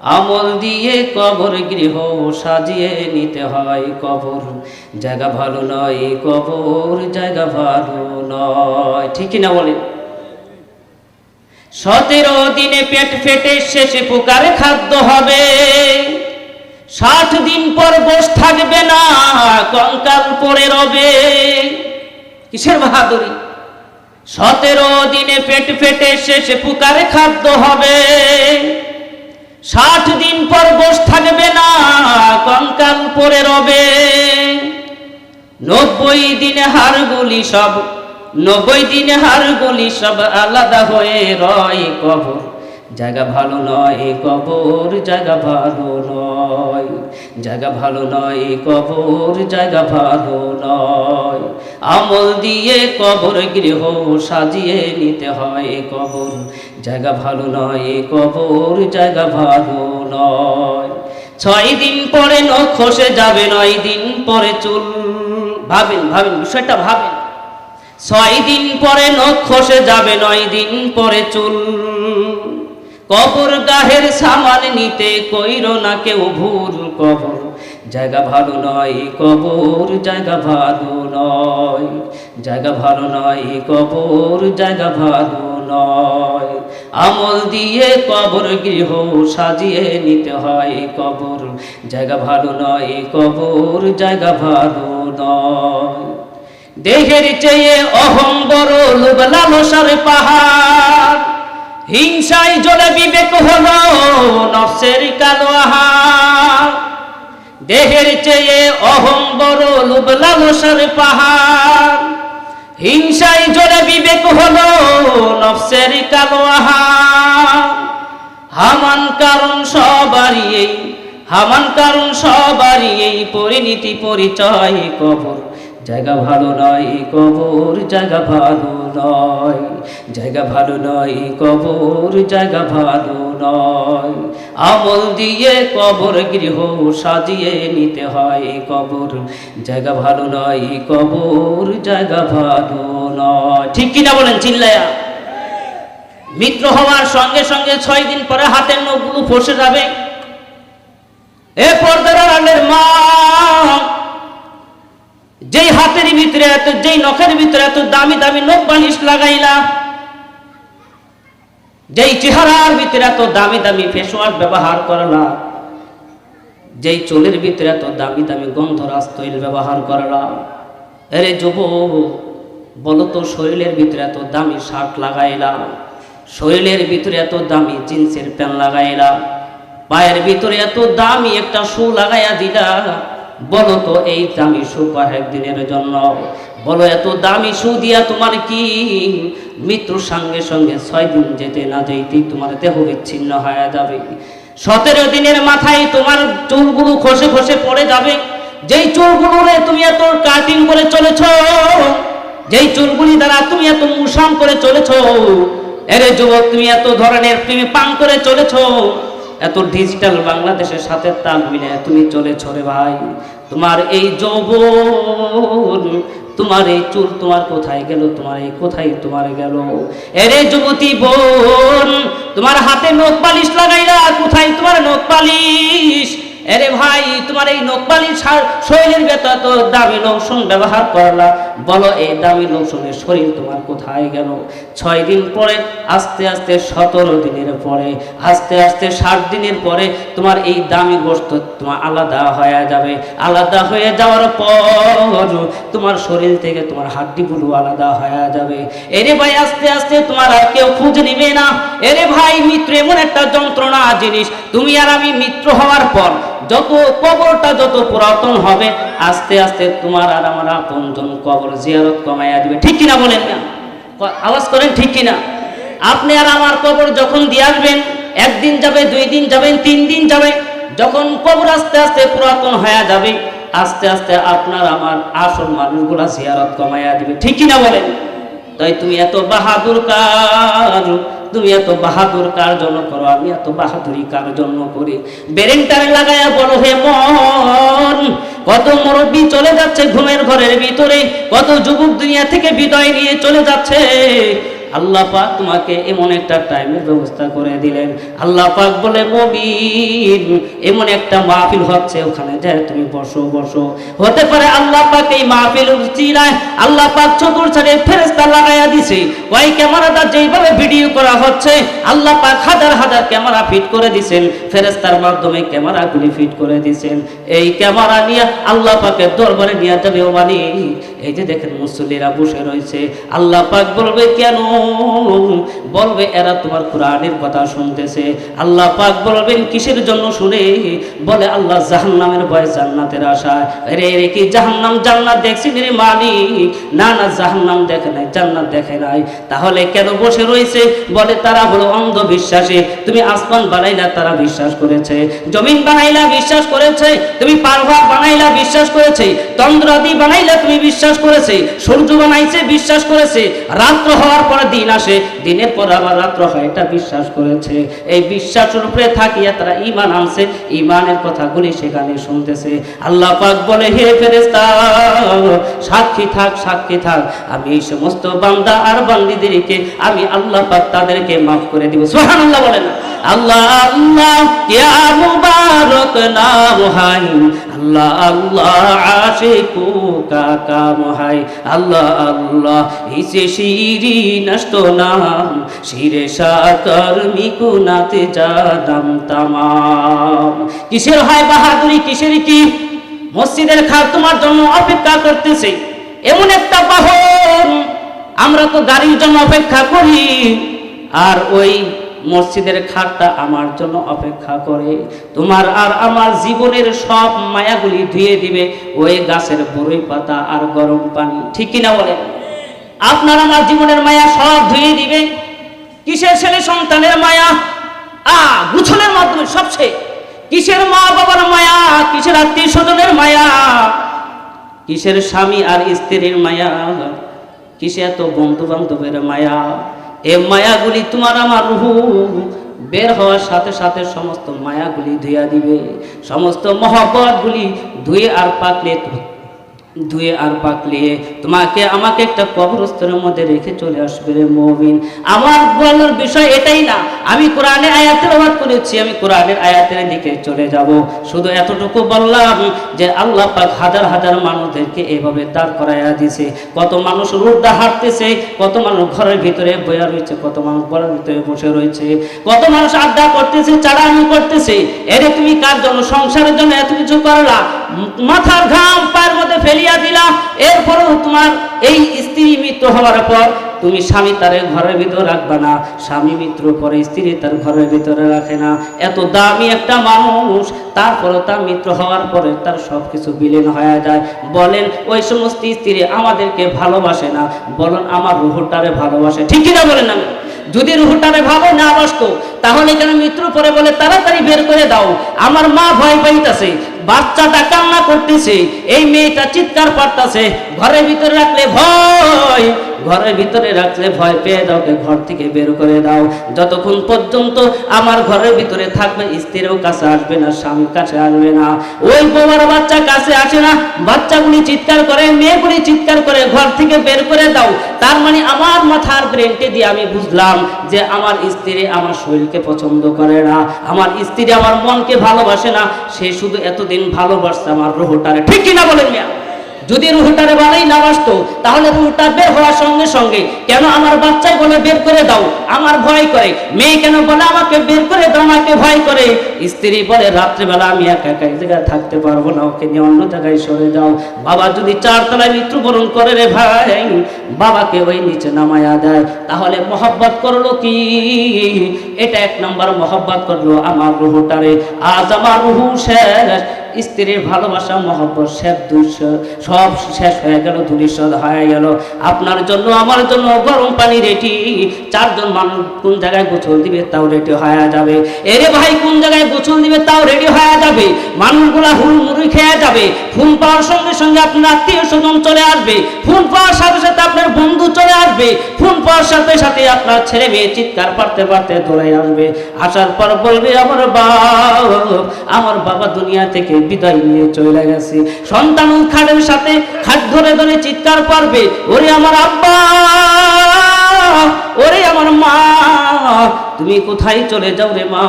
আমল দিয়ে কবর গৃহ সাজিয়ে নিতে হয় কবর। জায়গা ভালো নয়, কবর জায়গা ভালো নয়। ঠিক না বলেন? সতেরো দিনে পেট ফেটে শেষে পোকার খাদ্য হবে। ষাট দিন পর বস থাকবে না, কঙ্কাল পরে রবে। কিসের বাহাদুরি? সতেরো দিনে পেট ফেটে শেষে পোকার খাদ্য হবে। ষাট দিন পর বস থাকবে না, কঙ্কাল পরে রবে। নব্বই দিনে হাড়গুলি সব, নব্বই দিনে হাড়গুলি সব আলাদা হয়ে রয় কবর। জায়গা ভালো নয়, এ কবর জায়গা ভালো নয়। জায়গা ভালো নয়, এ কবর জায়গা ভালো নয়। আমল দিয়ে কবর গৃহ সাজিয়ে নিতে হয়, এ কবর জায়গা ভালো নয়, এ কবর জায়গা ভালো নয়। ছয় দিন পরে নখ খসে যাবে, নয় দিন পরে চুল। ভাবেন ভাবেন, বিষয়টা ভাবেন। ছয় দিন পরে নখ খসে যাবে, নয় দিন পরে চুল। কবর গাহের সামান নিতে কইর না কেউ ভুল কবর। জায়গা ভালো নয় কবর, জায়গা ভালো নয়। জায়গা ভালো নয় কবর, জায়গা ভালো নয়। আমল দিয়ে কবর গৃহ সাজিয়ে নিতে হয় কবর। জায়গা ভালো নয় কবর, জায়গা ভালো নয়। দেহের চেয়ে অহং বড় লোভ লালসার পাহাড়। হিংসায় জলে বিবেক হলো নফসের কালো আহার। দেহের চেয়ে অহং বড় লোভ লালসার পাহাড়। হিংসায় জলে বিবেক হলো নফসের কালো আহার। হামান কারণ সবারই হামান কারণ সবারই পরিণতি পরিচয় কবর জায়গা ভালো নয় কবর জায়গা ভালো নয়। জায়গা ভালো নয় কবর জায়গা ভালো নয়। আমল দিয়ে কবর গৃহ সাজিয়ে নিতে হয় কবর জায়গা ভালো নয় কবর জায়গা ভালো নয়। ঠিক কিনা বলেন চিল্লায়া মিত্র হওয়ার সঙ্গে সঙ্গে ছয় দিন পরে হাতের নখগুলো ফসে যাবে। এ পর্দার আড়ালের মা যেই হাতের ভিতরে এত, যেই নখের ভিতরে এত দামি দামি নখ বালিশ লাগাইলা, যেই চেহারার ভিতরে এত দামি দামি ফেস ওয়াশ ব্যবহার করলা, যেই চুলের ভিতরে এত দামি দামি গন্ধরাজ তৈল ব্যবহার করলা। আরে যুব বলো তো শরীরের ভিতরে এত দামি শার্ট লাগাইলা, শরীরের ভিতরে এত দামি জিন্সের প্যান্ট লাগাইলা, পায়ের ভিতরে এত দামি একটা শু লাগাইয়া দিলা। বলো তো এই দামি শু কয়েক দিনের জন্য। বলো, এত দামি সু দিয়া তোমার কি মৃত্যুর সঙ্গে সঙ্গে ছয় দিন যেতে না যেতেই তোমার দেহ বিচ্ছিন্ন হয়ে যাবে? সতেরো দিনের মাথায় তোমার চুলগুলো খসে খসে পড়ে যাবে। যেই চুলগুলো রে তুমি এত কাটিং করে চলেছ, যেই চুলগুলি দ্বারা তুমি এত মুসাম করে চলেছ, এরে যুবক তুমি এত ধরনের তুমি পান করে চলেছ এত ডিজিটাল বাংলাদেশের সাথে তাল মিলে তুমি চলেছ রে ভাই। তোমার এই যৌবন, তোমার এই চুল তোমার কোথায় গেল, তোমার এই কোথায় তোমার গেল? এরে যুবতী বোন, তোমার হাতে নখ পালিশ লাগাইলা কোথায় তোমার নখ পালিশ? আরে ভাই, তোমার এই নকবালির শরীরের ভেতর তো দামি লোকসন ব্যবহার করলা। বলো, এই দামি লোকসনের শরীর তোমার কোথায় গেল? ছয় দিন পরে, আস্তে আস্তে সতেরো দিনের পরে, আস্তে আস্তে ষাট দিনের পরে তোমার এই দামি গোস্ত তোমার আলাদা হয়ে যাবে। আলাদা হয়ে যাওয়ার পর তোমার শরীর থেকে তোমার হাড্ডিগুলো আলাদা হয়ে যাবে। এরে ভাই, আস্তে আস্তে তোমার আর কেউ খুঁজ নিবে না। এরে ভাই, মিত্র, এমন একটা যন্ত্রণা জিনিস। তুমি আর আমি মিত্র হওয়ার পর যত কবরটা যত পুরাতন হবে, আস্তে আস্তে তোমার আর আমার আপনজন কবর জিয়ারত কমাইয়া দিবে। ঠিক কিনা বলেন না? আওয়াজ করেন ঠিক কিনা? আপনি আর আমার কবর যখন দিয়ে আসবেন, একদিন যাবে, দুই দিন যাবেন তিন দিন যাবে, যখন কবর আস্তে আস্তে পুরাতন হয়ে যাবে, আস্তে আস্তে আপনার আমার আসল মানুষগুলা জিয়ারত কমাইয়া দিবে। ঠিক কিনা বলেন? তাই তুমি এত বাহাদুর কার? তুমি এত বাহাদুর কার জন্য করো? আমি এত বাহাদুরি কার জন্য করি? বেরেন্টারে লাগায়া বড় হে মন, কত মুরব্বী চলে যাচ্ছে ঘুমের ঘরের ভিতরে, কত যুবক দুনিয়া থেকে বিদায় নিয়ে চলে যাচ্ছে। আল্লাহ পাক তোমাকে এমন একটা টাইমের ব্যবস্থা করে দিলেন। আল্লাহ পাক বলে, মবিন, এমন একটা মাহফিল হচ্ছে ওখানে। যায় তুমি বসো বসো। হতে পারে আল্লাহ পাক এই মাহফিল চিরায় আল্লাহ পাক চতুর ছাড়ে ফেরেস্তা লাগাইয়া দিছে। ওই ক্যামেরাটা যেইভাবে ভিডিও করা হচ্ছে, আল্লাহ পাক হাজার হাজার ক্যামেরা ফিট করে দিছেন। ফেরেস্তার মাধ্যমে ক্যামেরাগুলি ফিট করে দিছেন। এই ক্যামেরা নিয়ে আল্লাহ পাকের দরবারে নিয়ে যাবে ও মানে এই যে দেখেন মুসল্লিরা বসে রয়েছে, আল্লাহ পাক বলবে, কেন? বলবে, এরা তোমার কোরআনের কথা শুনতেছে। আল্লাহ পাক বলবেন, কিসের জন্য শুনে? বলে, আল্লাহ জাহান্নামের ভয় জান্নাতের আশায়। রে রে, কি জাহান্নাম? জান্নাত দেখছি রে মালিক? না না, জাহান্নাম দেখে নাই, জান্নাত দেখে নাই। তাহলে কেন বসে রয়েছে? বলে, তারা হলো অন্ধবিশ্বাসী। তুমি আসমান বানাইলা, তারা বিশ্বাস করেছে। জমিন বানাইলা, বিশ্বাস করেছে। তুমি পারভার বানাইলা, বিশ্বাস করেছে। তন্দ্রাদি বানাইলা, তুমি বিশ্বাস করেছে, সূর্য বানাইছে, বিশ্বাস করেছে, রাত্র হওয়ার পরে দিন আসে, দিনের পর আবার রাত্র হয়, এটা বিশ্বাস করেছে। এই বিশ্বাসের উপরে থাকিয়া তারা ইমান আনছে ইমানের কথাগুলি সেখানে শুনতেছে। আল্লাহ পাক বলে, হে ফেরেস্তা সাক্ষী থাক সাক্ষী থাক। আমি এই সমস্ত বান্দা আর বান্দিদেরকে, আমি আল্লাহ পাক তাদেরকে মাফ করে দিব। সুবহানাল্লাহ বলে না। আল্লাহ আল্লাহ, ইয়া মুবারক, নাম হাই আল্লাহ আল্লাহ আশিকু কাকা মহাই আল্লাহ আল্লাহ ইসে শিরি নষ্ট নাম, শিরে সাকর মিকুনাতে জাদাম তামাম। কিসের হয় বাহাদুরি, কিসের কি? মসজিদের খাট তোমার জন্য অপেক্ষা করতেছে। এমন একটা বাহন, আমরা তো গাড়ির জন্য অপেক্ষা করি। আর ওই মসজিদের খাটটা আমার জন্য অপেক্ষা করে। তোমার আর আমার জীবনের সব মায়াগুলি ধুয়ে দিবে ওই গাছের বড়ই পাতা আর গরম পানি। ঠিক কিনা বলে আপনার আমার জীবনের মায়া সব ধুয়ে দিবে? কিসের ছেলে সন্তানের মায়া? আ, গুছলের মাধ্যমে সবচেয়ে। কিসের মা বাবার মায়া? কিসের আত্মীয় স্বজনের মায়া? কিসের স্বামী আর স্ত্রীর মায়া? কিসে এত বন্ধু বান্ধবের মায়া? এ মায়াগুলি তোমার আমার রুহু। বের হওয়ার সাথে সাথে সমস্ত মায়াগুলি ধুইয়া দিবে। সমস্ত মহব্বতগুলি ধুয়ে আর পাকলে ধুয়ে আর পাকলে তোমাকে আমাকে একটা কবরস্থলের মধ্যে রেখে চলে আসবে রে মমিন। আমার বলার বিষয় এটাই না। আমি কোরআনের আয়াতের অবাদ করেছি, আমি কোরআনের আয়াতের দিকে চলে যাব। শুধু এতটুকু বললাম যে আল্লাহ পাক হাজার হাজার মানুষদেরকে এভাবে দাঁড় করাইয়া দিছে কত মানুষ রোডটা হাঁটতেছে, কত মানুষ ঘরের ভিতরে বয়া রয়েছে, কত মানুষ ঘরের ভিতরে বসে রয়েছে। কত মানুষ আড্ডা করতেছে চাড়ানি করতেছে। এরে তুমি কার জন্য? সংসারের জন্য এত কিছু করলা। মাথার ঘাম, পায়ের মধ্যে ফেলিয়া দিলা। এরপরেও তোমার এই স্ত্রী মৃত্যু হওয়ার পর তুমি স্বামী তার ঘরের ভিতরে রাখবে না। স্বামী মৃত্যুর পরে স্ত্রী তার ঘরের ভিতরে রাখে না। এত দামি একটা মানুষ তারপরে তার মৃত্যু হওয়ার পরে তার সব কিছু বিলীন হয়ে যায়। বলেন, ওই সমস্ত স্ত্রী আমাদেরকে ভালোবাসে না। বলেন, আমার রুহটারে ভালোবাসে। ঠিক কিনা বলেন আমি যদি রুহটারে ভালো না বাসতো, তাহলে কেন মৃত্যুর পরে বলে, তাড়াতাড়ি বের করে দাও। আমার মা ভয় পাইতাছে। বাচ্চাটা কান্না করতেছে এই মেয়েটা চিৎকার পারতাছে ঘরের ভিতরে রাখলে ভয়। ঘরের ভিতরে রাখলে ভয় পেয়ে দাওকে ঘর থেকে বের করে দাও। যতক্ষণ পর্যন্ত আমার ঘরের ভিতরে থাকবে স্ত্রীও কাছে আসবে না, স্বামীর কাছে আসবে না। ওই বউয়ার বাচ্চা কাছে আসে না। বাচ্চাগুলি চিৎকার করে, মেয়েগুলি চিৎকার করে ঘর থেকে বের করে দাও। তার মানে আমার মাথার ব্রেনটে দিয়ে আমি বুঝলাম যে আমার স্ত্রী আমার শরীরকে পছন্দ করে না। আমার স্ত্রী আমার মনকে ভালোবাসে না। সে শুধু এতদিন ভালোবাসছে আমার রোহটারে। ঠিক কিনা বলেন মিয়া? যদি রুহটারে বানাই না বাসতো তাহলে রুহটা বের হওয়ার সঙ্গে সঙ্গে কেন আমার বাচ্চাই বলে বের করে দাও? আমার ভয় করে। মেয়ে কেন বলে আমাকে বের করে দাও, আমাকে ভয় করে? স্ত্রী বলে, রাত্রেবেলা আমি একা একা এক জায়গায় থাকতে পারব না, ওকে নিয়ে অন্য জায়গায় সরে যাও। বাবা যদি চারতলায় মৃত্যুবরণ করে রে ভাই, বাবাকে ওই নিচে নামায়া দেয়। তাহলে মহব্বত করল কি? এটা এক নম্বর মহব্বত করল আমার রুহটারে। আজ আমার রুহু শেষ। স্ত্রীর ভালোবাসা, মহব্বত শেষ দুঃস সব শেষ হয়ে গেল ধুলিস্বদ হয়ে গেল। আপনার জন্য, আমার জন্য গরম পানি রেডি। চারজন মানুষ কোন জায়গায় গোছল দিবে তাও রেডি হয়ে যাবে। এরে ভাই, কোন জায়গায় গোছল দিবে তাও রেডি হয়ে যাবে? মানুষগুলা হুড়মুড়ি খেয়ে যাবে। ফোন পাওয়ার সঙ্গে সঙ্গে আপনার আত্মীয় স্বজন চলে আসবে। ফোন পাওয়ার সাথে সাথে আপনার বন্ধু চলে আসবে। ফোন পাওয়ার সাথে সাথে আপনার ছেলে মেয়ে চিৎকার পারতে পারতে দৌড়াই আসবে। আসার পর বলবে, আমার বাবা আমার বাবা দুনিয়া থেকে বিদায় নিয়ে চলে গেছে। সন্তান খাটের সাথে খাট ধরে ধরে চিৎকার পারবে ওরে আমার আব্বা, ওরে আমার মা তুমি কোথায় চলে যাও রে মা?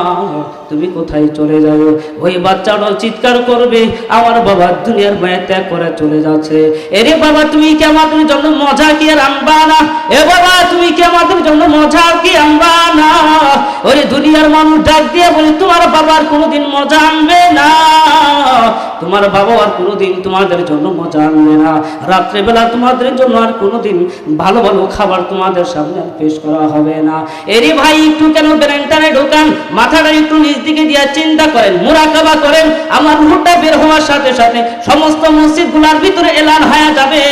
তুমি কোথায় চলে যাও? ওই বাচ্চাটাও চিৎকার করবে, আমার বাবা দুনিয়ার মায়া ত্যাগ করে চলে যাচ্ছে। এরে বাবা, তুমি কি আমাদের জন্য মজা কি আর আনবা না? এ বাবা, তুমি কি আমাদের জন্য মজা কি আনবা না? ওরে দুনিয়ার মানুষ ডাক দিয়ে বলে, তোমার বাবার কোনোদিন মজা আনবে না। তোমার বাবা আর কোনোদিন তোমাদের জন্য মজা আনবে না। রাত্রেবেলা তোমাদের জন্য আর কোনোদিন ভালো ভালো খাবার তোমাদের সামনে পেশ করা হবে না। এরি ভাই, একটু কেন ব্রেনটারে ঢোকান? মাথাটা একটু নিজ দিকে দিয়ে চিন্তা করেন, মুরাকাবা করেন। আমার রুহটা বের হওয়ার সাথে সাথে সমস্ত মসজিদগুলার ভিতরে এলান হয়ে যাবে।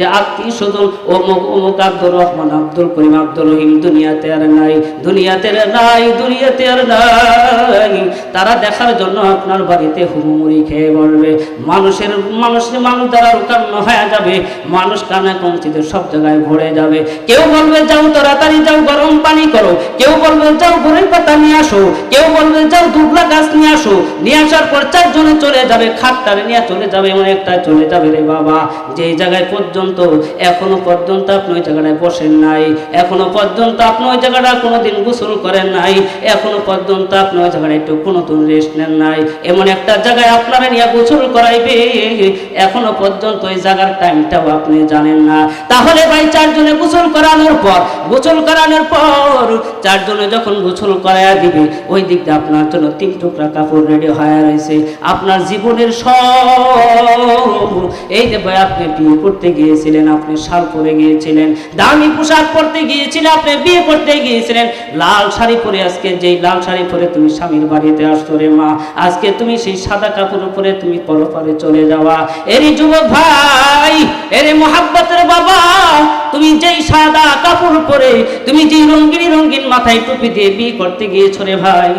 যে আত্মীয় স্বজন অমুক অমুক আব্দুর রহমান, আব্দুল করিম আব্দুল রহিম, দুনিয়াতে আর নাই, দুনিয়াতে আর নাই, দুনিয়াতে আর নাই। তারা দেখার জন্য আপনার বাড়িতে হুমুমুড়ি খেয়ে বলবে, মানুষের মানুষের মানুষ দ্বারা রুকান্ন হয়ে যাবে, মানুষ কানে কমচিতে সব জায়গায় ভরে যাবে। কেউ বলবে, যাও তাড়াতাড়ি যাও, গরম পানি করো। কেউ বলবে, যাও গরুর পাতা নিয়ে আসো। কেউ বলবে, যাও দুবলা গাছ নিয়ে আসো। নিয়ে আসার পর চারজনে চলে যাবে, খাটটারে নিয়ে চলে যাবে, এমন একটা চলে যাবে রে বাবা। যে জায়গায় পর্যন্ত, এখনও পর্যন্ত আপনি ওই জায়গাটায় বসেন নাই। এখনও পর্যন্ত আপনি ওই জায়গাটা কোনোদিন গোসল করেন নাই। এখনও পর্যন্ত আপনি ওই জায়গাটা একটু কোনোদিন রেস্ট নেন নাই। এমন একটা জায়গায় আপনারা নিয়ে গোসল করাইবে, এখনও পর্যন্ত ওই জায়গার টাইমটাও আপনি জানেন না। তাহলে ভাই চারজনে গোসল করানোর পর, গোসল করানোর পর চারজনে যখন গোসল করাইয়া দিবে, ওই দিক দিয়ে আপনার জন্য তিন টুকরা কাপড় রেডি হয়ে রয়েছে। আপনার জীবনের সব, এই যে ভাই আপনি বিয়ে করতে গিয়েছিলেন, আপনি শাল পরে গিয়েছিলেন, দামি পোশাক পরতে গিয়েছিলেন আপনি বিয়ে করতে গিয়েছিলেন। লাল শাড়ি পরে আজকে যেই লাল শাড়ি পরে তুমি স্বামীর বাড়িতে আসতো রে মা, আজকে তুমি সেই সাদা কাপড় উপরে তুমি পরপারে চলে যাওয়া। এরই যুবক ভাই, এরে মোহাব্বতের বাবা তুমি যেই সাদা কাপড় পরে, তুমি যেই রঙ্গিনী রঙ্গিন মাথায় টুপি দিয়ে বিয়ে করতে গিয়েছো রে ভাই,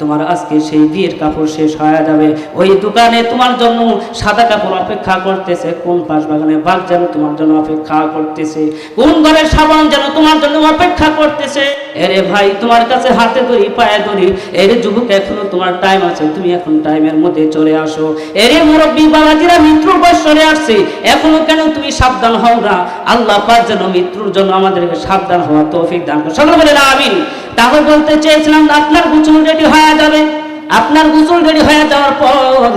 তোমার আজকে সেই বিয়ের কাপড় শেষ হয়ে যাবে। ওই দোকানে তোমার জন্য সাদা কাপড় অপেক্ষা করতেছে, কোন পাশ বাগানে বাঘ যেন তোমার জন্য অপেক্ষা করতেছে, কোন ঘরের সাবান যেন তোমার জন্য অপেক্ষা করতেছে। এরে ভাই, তোমার কাছে হাতে ধরি, পায়ে ধরি। এরে যুবক, এখনও তোমার টাইম আছে, তুমি এখন টাইমের মধ্যে চলে আসো। এরে মুরব্বী বাবাজিরা মৃত্যুর বয়স চলে আসছে। এখনও কেন তুমি সাবধান হও না? আল্লাহ পাক যেন মৃত্যুর জন্য আমাদেরকে সাবধান হওয়ার তৌফিক দান করে সকলে বলে, আমিন। তাহলে বলতে চেয়েছিলাম আপনার গুচুল রেডি হয়ে যাবে। আপনার গুচুল রেডি হয়ে যাওয়ার পর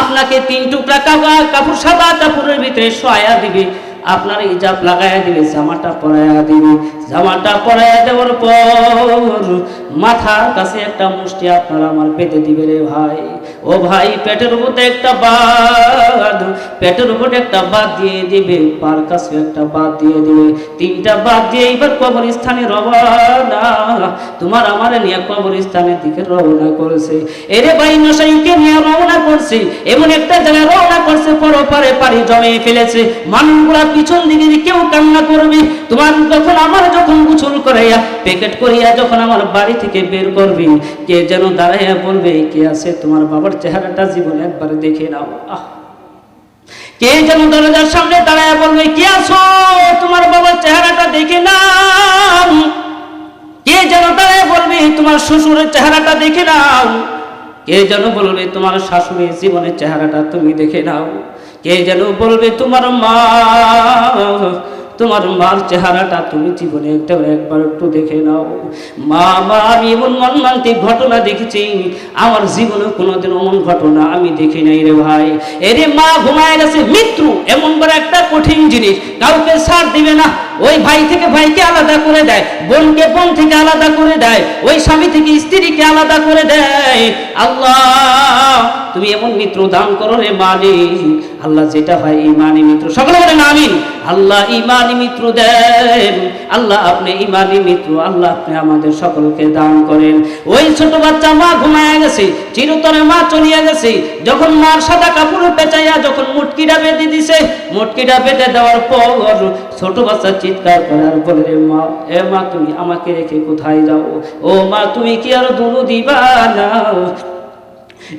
আপনাকে তিন টুকরা কাপড় সাদা কাপড়ের ভিতরে শোয়া দিবে। আপনার ইজাব লাগাইয়া দিবে জামাটা পরাইয়া দিবে। জামাটা পরাইয়া দেওয়ার পর মাথার কাছে একটা মুষ্টি আপনারা আমার পেতে দিবে রে ভাই। ও ভাই, পেটের উপরে একটা বাদ পেটের উপরে একটা বাদ দিয়ে দিবে, পার কাছে একটা বাদ দিয়ে দিবে। তিনটা বাদ দিয়ে এইবার কবরস্থানে রওনা। তোমার আমার নিয়ে কবরস্থানের দিকে রওনা করেছে। এরে ভাই নশাইকে নিয়ে রওনা করছে। এমন একটা জায়গায় রওনা করছে, পরপারে পাড়ি জমে ফেলেছে। মানুষগুলা পিছন দিকে কেউ কান্না করবে। তোমার যখন আমার যখন গুছল করাইয়া, প্যাকেট করিয়া যখন আমার বাড়ি থেকে বের করবে, কে যেন দাঁড়াইয়া বলবে, কে আছে তোমার বাবার চেহারাটা জীবনে একবার দেখে নাও। আহ। কে যেন দরজার সামনে দাঁড়ায় বলবে, কে আছো? তোমার বাবার চেহারাটা দেখে নাও। কে যেন দাঁড়ায় বলবে, তোমার শ্বশুরের চেহারাটা দেখে নাও। কে যেন বলবে, তোমার শাশুড়ির জীবনের চেহারাটা তুমি দেখে নাও। কে যেন বলবে, তোমার মা তোমার মার চেহারাটা তুমি জীবনে একটা একবার একটু দেখে নাও। মা মা, আমি এমন মর্মান্তিক ঘটনা দেখেছি। আমার জীবনে কোনোদিন এমন ঘটনা আমি দেখি নাই রে ভাই। এরে মা ঘুমায় গেছে, মৃত্যু এমন বড় একটা কঠিন জিনিস। কাউকে ছাড় দিবে না। ওই ভাই থেকে ভাইকে আলাদা করে দেয়, বোনকে বোন থেকে আলাদা করে দেয়, ওই স্বামী থেকে স্ত্রীকে আলাদা করে দেয়। আল্লাহ! তুমি এমন মিত্র দান করো রে মানে আল্লাহ যেটা হয় ইমানি মিত্র। সকলে বলেন আমিন। আল্লাহ ইমানি মিত্র দেন। আল্লাহ আপনি ইমানি মিত্র। আল্লাহ আপনি আমাদের সকলকে দান করেন। ওই ছোট বাচ্চা মা ঘুমায় গেছে, চিরতরে মা চলিয়া গেছে। যখন মার সাদা কাপড় পেঁচাইয়া যখন মুটকিটা বেঁধে দিছে, মুটকিটা বেঁধে দেওয়ার পর ছোট বাচ্চা চিৎকার করে আর বলে রে মা, এ মা, তুমি আমাকে রেখে কোথায় যাও? ও মা, তুমি কি আর দুধ দিবা না?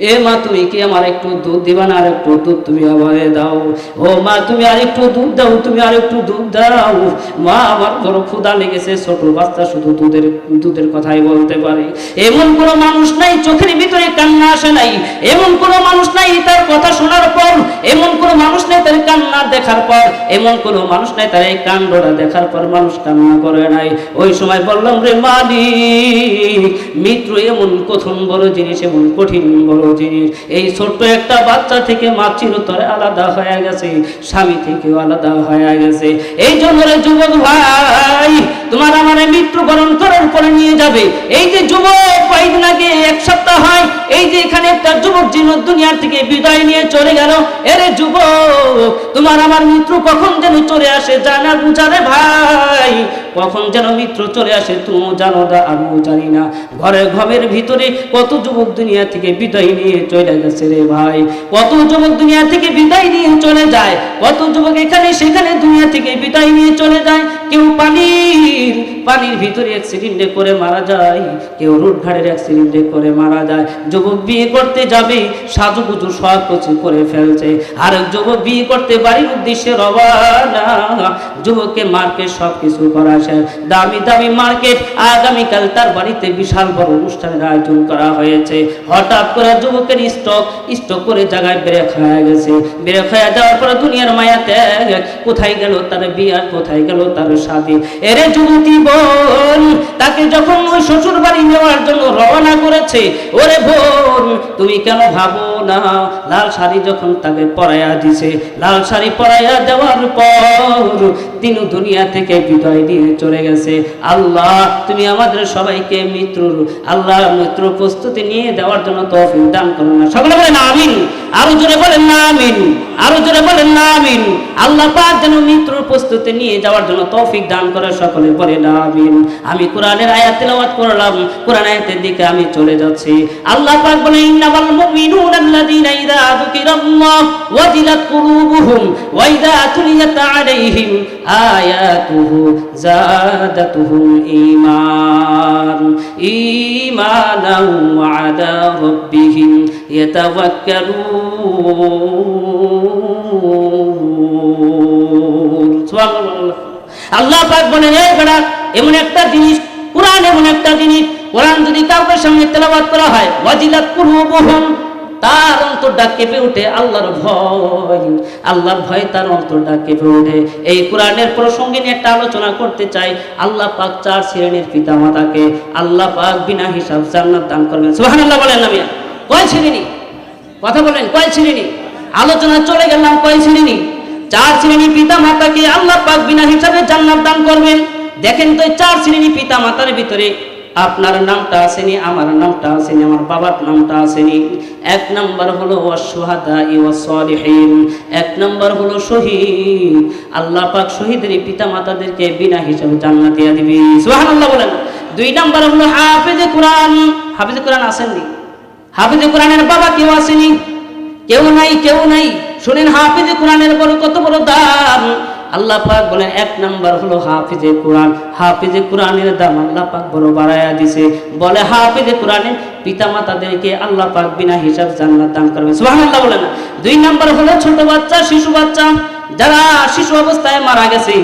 এ মা, তুমি কি আমার একটু দুধ দিবা না? আর একটু দুধ তুমি আমারে দাও। ও মা, তুমি আর একটু দুধ দাও, তুমি আর একটু দুধ দাও। মা, আমার বড় ক্ষুধা লেগেছে, ছোট বাচ্চা শুধু দুধের দুধের কথাই বলতে পারে। এমন কোনো মানুষ নাই, চোখের ভিতরে কান্না আসে নাই। এমন কোনো মানুষ নাই তার কথা শোনার পর, এমন কোনো মানুষ নাই তার কান্না দেখার পর, এমন কোনো মানুষ নাই তার এই কাণ্ডটা দেখার পর মানুষ কান্না করে নাই। ওই সময় বললাম, রে মালিক মিত্র এমন কথন বড় জিনিস, এমন কঠিন বড় জিনিস। এই ছোট্ট একটা বাচ্চা থেকে মা চিরতরে আলাদা হয়ে গেছে, স্বামী থেকেও আলাদা হয়ে গেছে। এই জন্য যুবক ভাই, তোমার আমার মৃত্যুবরণ করার পরে নিয়ে যাবে। এই যে যুবক আগে এক সপ্তাহ হয়। এই যে এখানে একটা যুবক জীবন দুনিয়ার থেকে বিদায় নিয়ে চলে গেল। এরে যুবক, তোমার আমার মৃত্যু কখন যেন চলে আসে জানা বুঝারে ভাই? কখন যেন মিত্র চলে আসে তুমি জানো না, আমিও জানি না। ঘরের ঘরের ভিতরে কত যুবক দুনিয়া থেকে বিদায় নিয়ে চলে গেছে রে ভাই। কত যুবক দুনিয়া থেকে বিদায় নিয়ে চলে যায়। কত যুবক এখানে সেখানে দুনিয়া থেকে বিদায় নিয়ে চলে যায়। কেউ পানির পানির ভিতরে এক অ্যাক্সিডেন্টে করে মারা যায়। কেউ রোড ঘাটের অ্যাক্সিডেন্টে করে মারা যায়। যুবক বিয়ে করতে যাবে, সাজুগুজু সব কিছু করে ফেলছে। আর যুবক বিয়ে করতে বাড়ির উদ্দেশ্যে রবানা যুবককে মার্কেট সব কিছু করা শেষ। দামি দামি মার্কেট, আগামীকাল তার বাড়িতে বিশাল বড় অনুষ্ঠানের আয়োজন করা হয়েছে। হঠাৎ করে যুবকের স্টক স্টক করে জায়গায় ব্রেক হয়ে গেছে। ব্রেক হয়ে যাওয়ার পরে দুনিয়ার মায়া ত্যাগ কোথায় গেল তার বিয়া কোথায় গেল তার শাদী? এরে যুবতী বোন, তাকে যখন ওই শ্বশুর বাড়ি নেওয়ার জন্য রওনা করেছে? ওরে বোন তুমি কেন ভাবো না। লাল শাড়ি যখন তাকে পরাইয়া দিছে, লাল শাড়ি পরাইয়া দেওয়ার পর তিন দুনিয়া থেকে বিদায় নিয়ে চলে গেছে। আল্লাহ, তুমি আমাদের সবাইকে মৃত্যুর আল্লাহ মৃত্যুর প্রস্তুতি নিয়ে দেওয়ার জন্য তৌফিক দান করো না। সকলে বলেন আমিন। আরও জোরে বলেন না আমিন। আরও জোরে বলেন না আমিন। আল্লাহ পাক যেন মৃত্যুর প্রস্তুতি নিয়ে যাওয়ার জন্য তৌফিক দান করে সকলে বলেন আমিন। আমি কোরআনের আয়াত তেলাওয়াত করলাম, কোরআন আয়াতের দিকে আমি চলে যাচ্ছি। আল্লাহ পাক বলে ইন্নামাল মুমিনুনা আল্লাযীনা ইযা যুকিরাল্লাহ ওয়াজিলাত কুলুবুহুম ওয়া ইযা তুলিয়াত আলাইহিম আয়াতুহু জাদাতুহুম ঈমান ঈমানাও ওয়া আলা রাব্বিহিম ইয়াতাওয়াক্কালুন সুবহানাল্লাহ আল্লাহ পাক বলেন, এই বেড়া এমন একটা জিনিস, কোরআন এমন একটা জিনিস, কোরআন যদি কাউকে সামনে তেলাবাদ করা হয়, ওয়াজিলাত কুলুবুহুম তার অন্তরটা কেঁপে ওঠে আল্লাহর ভয়। আল্লাহর ভয় তার অন্তরটা কেঁপে ওঠে এই কোরআনের প্রসঙ্গে নিয়ে একটা আলোচনা করতে চাই। আল্লাহ পাক চার শ্রেণির পিতা মাতাকে আল্লাহ পাক বিনা হিসাব জান্নাত দান করবেন। সুবহানাল্লাহ বলেন আমি কয় শ্রেণি? কথা বলেন, কয় শ্রেণি? আলোচনা চলে গেলাম, কয় শ্রেণি? চার শ্রেণি পিতা মাতাকে আল্লাহ পাক বিনা হিসাবে জান্নাত দান করবেন। দেখেন তো চার শ্রেণি পিতা মাতার ভিতরে আপনার নামটা আসেনি, আমার নামটা আসেনি, আমার বাবার নামটা আসেনি। এক নাম্বার হলো অসহাদা ইওয়াসলিহীন এক নাম্বার হলো শহীদ। আল্লাহ পাক শহীদের পিতা মাতাদেরকে বিনা হিসাবে জান্নাত দিয়ে দিবি। সুবহানাল্লাহ বলেন। দুই নাম্বার হলো হাফেজে কোরআন। হাফেজে কোরআন আসেননি? হাফেজে কোরআনের বাবা কেউ আসেনি? কেউ নাই কেউ নাই। শুনেন, হাফিজে কোরআনের বড় কত বড় দাম। আল্লাহ পাক বলে, এক নাম্বার হলো হাফিজে কোরআন। হাফিজে কোরআনের দাম আল্লাহ পাক বড় বাড়ায়া দিছে। বলে, হাফিজে কোরআনের পিতা মাতাদেরকে আল্লাহ পাক বিনা হিসাব জান্নাত দান করবে। সুবহানাল্লাহ বলেন দুই নাম্বার হলো ছোট বাচ্চা, শিশু বাচ্চা। যারা শিশু অবস্থায় মারা গেছে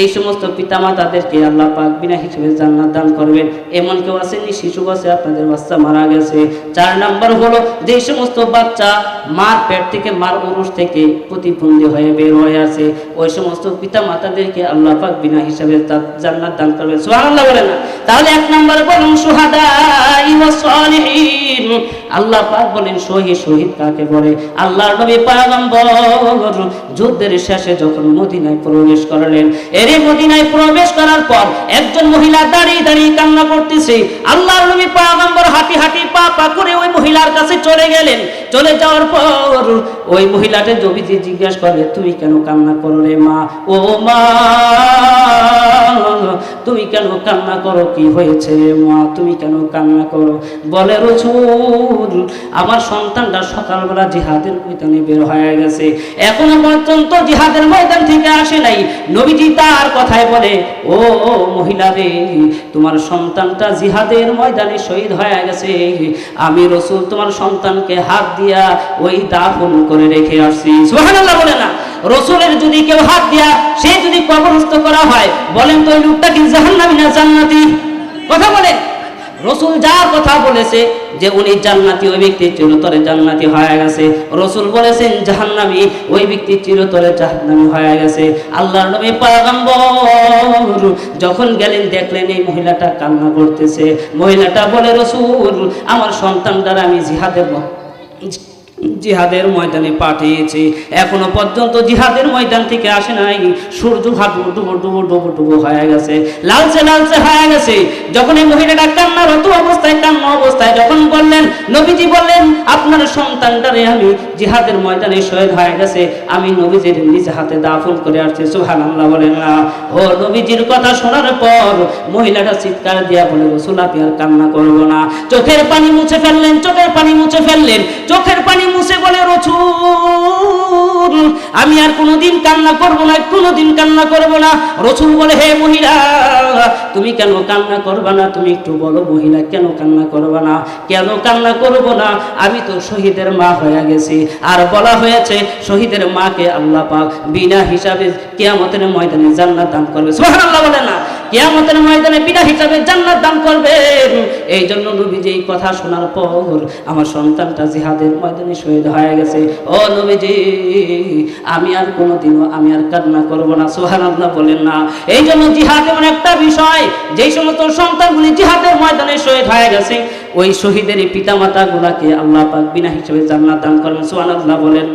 এই সমস্ত পিতামা তাদেরকে আল্লাহ পাক বিনা হিসেবে জান্নাত দান করবেন। এমন কেউ আসেনি শিশু আছে, আপনাদের বাচ্চা মারা গেছে। চার নাম্বার হলো যে সমস্ত বাচ্চা মার পেট থেকে, মার উরুষ থেকে প্রতিবন্ধী হয়ে বের হয়ে আছে ওই সমস্ত পিতা মাতাদেরকে আল্লাহ পাক বিনা হিসাবে জান্নাত দান করবেন। সুবহানাল্লাহ বলেন না। তাহলে এক নাম্বার বলুন সুহাদা আল্লাহ পাক বলেন শহীদ শহীদ কাকে বলে? আল্লাহ নবী পয়গম্বর যুদ্ধের শেষে যখন মদিনায় প্রবেশ করলেন এরে মদিনায় প্রবেশ করার পর একজন মহিলা দাঁড়িয়ে দাঁড়িয়ে কান্না করতেছে। আল্লাহ নবী পয়গম্বর হাঁটি হাঁটি পা পা করে ওই মহিলার কাছে চলে গেলেন। চলে যাওয়ার পর ওই মহিলাটা নবীজি জিজ্ঞাসা করে, তুমি কেন কান্না করো রে মা? ও মা, তুমি কেন কান্না করো? কি হয়েছে মা? তুমি কেন কান্না করো? বলে, রসুল, আমার সন্তানটা সকালবেলা জিহাদের ময়দানে বের হয়ে গেছে। এখনও পর্যন্ত জিহাদের ময়দান থেকে আসে নাই। নবীজি তার কথায় বলে, ও মহিলা রে, তোমার সন্তানটা জিহাদের ময়দানে শহীদ হয়ে গেছে। আমি রসুল, তোমার সন্তানকে হাত দিয়া ওই দাফন করে রেখে আসছি। সুবহানাল্লাহ বলে না। রসুলের যদি কেউ হাত দিয়া সে যদি কবরস্থ করা হয়, বলেন তো ওই লোকটা কি জাহান্নামী না জান্নাতি? কথা বলেন। রসুল যার কথা বলেছে যে উনি জান্নাতি, ওই ব্যক্তি চিরতরে জান্নাতি হয়ে গেছে। রসুল বলেছেন, জাহান্নামী, ওই ব্যক্তি চিরতরে জাহান্নামী হয়ে গেছে। আল্লাহর নবী পয়গম্বর যখন গেলেন, দেখলেন এই মহিলাটা কান্না করতেছে। মহিলাটা বলে, রসুল, আমার সন্তানটার আমি জিহাদের জিহাদের ময়দানে পাঠিয়েছে। এখনও পর্যন্ত জিহাদের ময়দান থেকে আসে নাই। সূর্য হাত ডুবো ডুবো ডুবো ডুবো হয়ে গেছে। লালচে লালচে হয়ে গেছে। যখন এই মহিলাটা কান্নারত অবস্থায়, কান্না অবস্থায় যখন বললেন, নবীজি বললেন, আপনার সন্তানটারে আমি জিহাদের ময়দানে শহীদ হয়ে গেছে। আমি নবীজির নিজ হাতে দাফন করে আসছি। সুহান আল্লাহ বলেন না। ও নবীজির কথা শোনার পর মহিলাটা চিৎকার দিয়া বলে, রসুল, আপনি আর কান্না করব না। চোখের পানি মুছে ফেললেন, চোখের পানি মুছে ফেললেন, চোখের পানি মুছে বলে, রসুল, আমি আর কোনোদিন কান্না করব না, কোনোদিন কান্না করব না। রসুল বলে, হে মহিলা, তুমি কেন কান্না করবা না? তুমি একটু বলো, মহিলা, কেন কান্না করবা না? কেন কান্না করব না? আমি তো শহীদের মা হয়ে গেছি। আর বলা হয়েছে, শহীদের মাকে আল্লাহ পাক বিনা হিসাবে কেয়ামতের ময়দানে জান্নাত দান করবে। সুবহানাল্লাহ বলে না। কেয়ামতের ময়দানে বিনা হিসাবে জান্নাত দান করবেন। এই জন্য নবীজি এই কথা শোনার পর আমার সন্তানটা জিহাদের ময়দানে শহীদ হয়ে গেছে। ও নবীজি, আমি আর কোনোদিনও আমি আর কান্না করব না, সুবহানাল্লাহ বলেন না। এই জন্য জিহাদ এমন একটা বিষয়, যেই সমস্ত সন্তানগুলি জিহাদের ময়দানে শহীদ হয়ে গেছে, ওই শহীদের পিতামাতা গুলাকে আল্লাহ পাক বিনা হিসাবে জান্নাত দান করবেন, সুবহানাল্লাহ বলেন।